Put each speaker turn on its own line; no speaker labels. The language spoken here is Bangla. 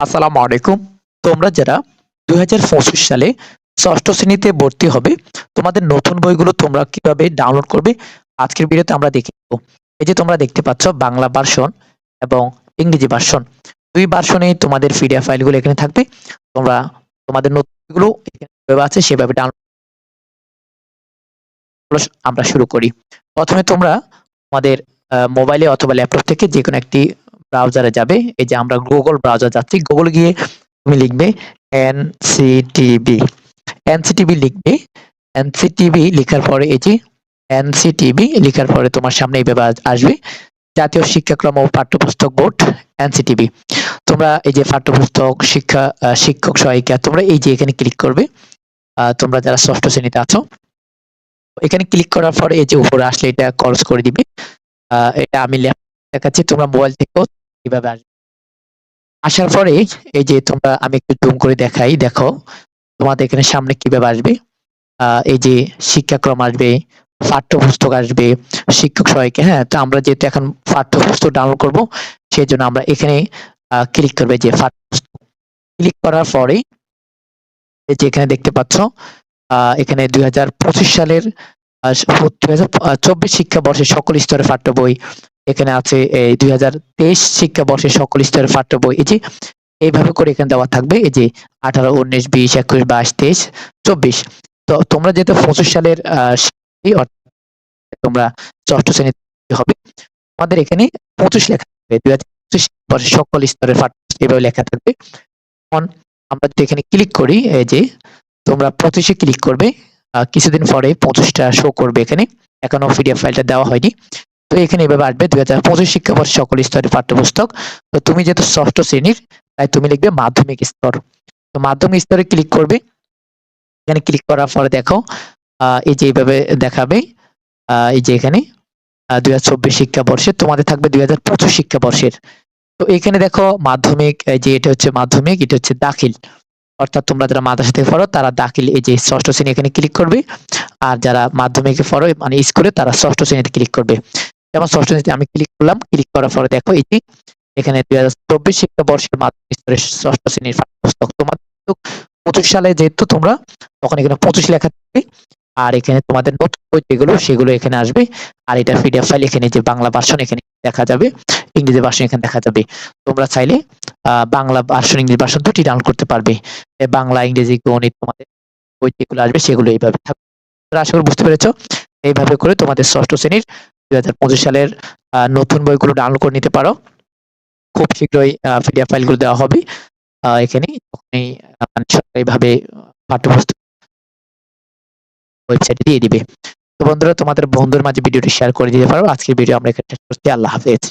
আসসালামু আলাইকুম। তোমরা যারা দুই হাজার পঁচিশ সালে ষষ্ঠ শ্রেণীতে ভর্তি হবে, তোমাদের নতুন বইগুলো তোমরা কীভাবে ডাউনলোড করবে, আজকের ভিডিওতে আমরা দেখে নেব। এই যে তোমরা দেখতে পাচ্ছ, বাংলা ভার্সন এবং ইংরেজি ভার্সন দুই ভার্সনে তোমাদের পিডিএফ ফাইলগুলো এখানে থাকবে। তোমরা তোমাদের নতুন বইগুলো এখানে আছে, সেভাবে ডাউনলোড আমরা শুরু করি। প্রথমে তোমরা তোমাদের মোবাইলে অথবা ল্যাপটপ থেকে যে কোনো একটি ব্রাউজারে যাবে। এই যে আমরা গুগল ব্রাউজার যাচ্ছি গুগল গিয়ে তুমি লিখবে এনসিটিবি এনসিটিবি লিখবে। এনসিটিবি লেখার পরে এই যে এনসিটিবি লেখার পরে তোমার সামনে এইভাবে আস- আসবে। জাতীয় শিক্ষাক্রম ও পাঠ্যপুস্তক বোর্ড এনসিটিবি তোমরা এই যে পাঠ্যপুস্তক, শিক্ষা শিক্ষক সহায়িকা, তোমরা এই যে এখানে ক্লিক করবে। তোমরা যারা ষষ্ঠ শ্রেণীতে আছো, এখানে ক্লিক করার পরে এই যে উপরে আসলে এটা খরচ করে দিবে। এটা আমি দেখাচ্ছি। তোমরা মোবাইল থেকেও কীভাবে আসবে আসার পরে এই যে তোমরা, আমি একটু জুম করে দেখাই, দেখো। তোমাদের এখানে সামনে কীভাবে আসবে? এই যে শিক্ষাক্রম আসবে, পাঠ্যপুস্তক আসবে, শিক্ষক সহায়িকা হ্যাঁ? তো আমরা যেহেতু এখন পাঠ্যপুস্তক ডাউনলোড করব সেই জন্য আমরা এখানে ক্লিক করবে যে পাঠ্যপুস্তক। ক্লিক করার পরে, এই যে এখানে দেখতে পাচ্ছ এখানে দুই হাজার পঁচিশ সালের দুই হাজার চব্বিশ শিক্ষাবর্ষের সকল স্তরের পাঠ্য বই এখানে আছে এই দুই হাজার তেইশ শিক্ষাবর্ষের সকল স্তরের পাঠ্য বই এই যে, এইভাবে করে এখানে দেওয়া থাকবে। এই যে, আঠারো, উনিশ, বিশ, একুশ, বাইশ, তেইশ, চব্বিশ। তো তোমরা যেহেতু পঁচিশ সালের তোমরা ষষ্ঠ শ্রেণীতে হবে আমাদের এখানে পঁচিশ লেখা থাকবে। দুই হাজার পঁচিশ সকল স্তরের পাঠ্য এভাবে লেখা থাকবে। এখন আমরা যদি এখানে ক্লিক করি, এই যে, তোমরা পঁচিশে ক্লিক করবে। কিছুদিন পরে পঁচিশটা শো করবে এখানে। এখনও পিডিএফ ফাইলটা দেওয়া হয়নি। এখানে এভাবে আসবে দুই হাজার পঁচিশ শিক্ষাবর্ষ সকল স্তরের পাঠ্যপুস্তক। তো তুমি যেহেতু ষষ্ঠ শ্রেণির, তাই তুমি লিখবে মাধ্যমিক স্তর। তো মাধ্যমিক স্তরে ক্লিক করবে। এখানে ক্লিক করার পরে দেখো এই যে এইভাবে দেখাবে এই যে এখানে দুই হাজার চব্বিশ শিক্ষাবর্ষে, তোমাদের থাকবে দুই হাজার পঁচিশ শিক্ষাবর্ষের। তো এখানে দেখো মাধ্যমিক যে এটা হচ্ছে মাধ্যমিক, এটা হচ্ছে দাখিল। অর্থাৎ তোমরা যারা মাদ্রাসা থেকে পড়ো, তারা দাখিল, এই যে ষষ্ঠ শ্রেণি এখানে ক্লিক করবে। আর যারা মাধ্যমিকে পড়ো মানে স্কুলে, তারা ষষ্ঠ শ্রেণীতে ক্লিক করবে। যেমন ষষ্ঠ শ্রেণীতে আমি ক্লিক করলাম ক্লিক করার পরে দেখো যে এখানে দুই হাজার চব্বিশ শিক্ষাবর্ষের মাধ্যমিক স্তরের ষষ্ঠ শ্রেণির পাঠ্যপুস্তক। তোমাদের পঁচিশ সালে যেহেতু তোমরা, তখন এখানে পঁচিশ লেখা থাকবে, আর এখানে তোমাদের নোট বই যেগুলো, সেগুলো এখানে আসবে, আর এটা পিডিএফ ফাইল এখানে যে বাংলা ভার্সন এখানে দেখা যাবে, ইংরেজি ভার্সন এখানে দেখা যাবে। তোমরা চাইলে বাংলা ভার্সন ইংরেজি ভার্সন দুটি ডাউনলোড করতে পারবে। বাংলা, ইংরেজি, গণিত তোমাদের বই যেগুলো আসবে সেগুলো এইভাবে থাকবে। তোমরা আশা করি বুঝতে পেরেছ। এইভাবে করে তোমাদের ষষ্ঠ শ্রেণির দুই হাজার পঁচিশ সালের নতুন বইগুলো ডাউনলোড করে নিতে পারো। খুব শীঘ্রই পিডিএফ ফাইলগুলো দেওয়া হবে। এখানে তখনই মানে সরকারিভাবে পাঠ্যপুস্তক ওয়েবসাইটে দিয়ে দিবে। তো বন্ধুরা, তোমাদের বন্ধুর মাঝে ভিডিওটি শেয়ার করে দিতে পারো। আজকের ভিডিও আমরা এখানে করছি। আল্লাহ হাফেজ।